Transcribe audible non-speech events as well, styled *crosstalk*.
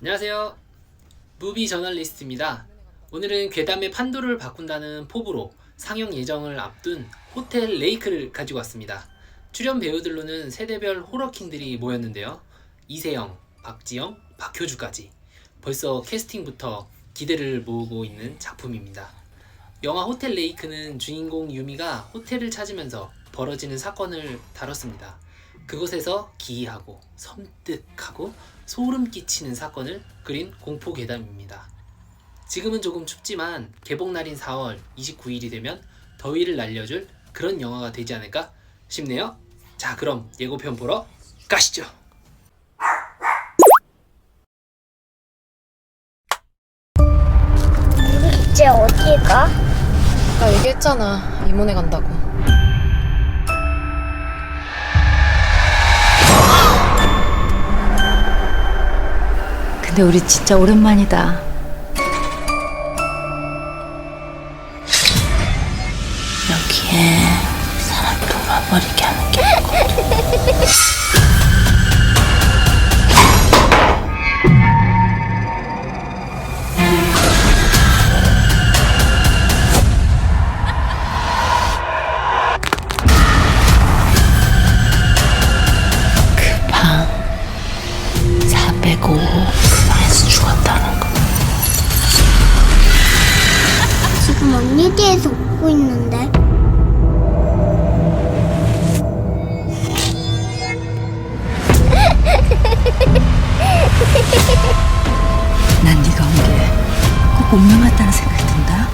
안녕하세요. 무비 저널리스트입니다. 오늘은 괴담의 판도를 바꾼다는 포부로 상영 예정을 앞둔 호텔 레이크를 가지고 왔습니다. 출연 배우들로는 세대별 호러킹들이 모였는데요. 이세영, 박지영, 박효주까지 벌써 캐스팅부터 기대를 모으고 있는 작품입니다. 영화 호텔 레이크는 주인공 유미가 호텔을 찾으면서 벌어지는 사건을 다뤘습니다. 그곳에서 기이하고 섬뜩하고 소름 끼치는 사건을 그린 공포 괴담입니다. 지금은 조금 춥지만 개봉날인 4월 29일이 되면 더위를 날려줄 그런 영화가 되지 않을까 싶네요. 자, 그럼 예고편 보러 가시죠. 우리 이제 어디 가? 나 얘기했잖아 이모네 간다고 근데 우리 진짜 오랜만이다. 여기에 사람 돌아버리게 하는 게 있거든. *laughs* 뒤에서 웃고 있는데. 난 네가 온 게 꼭 운명 같다는 생각이 든다.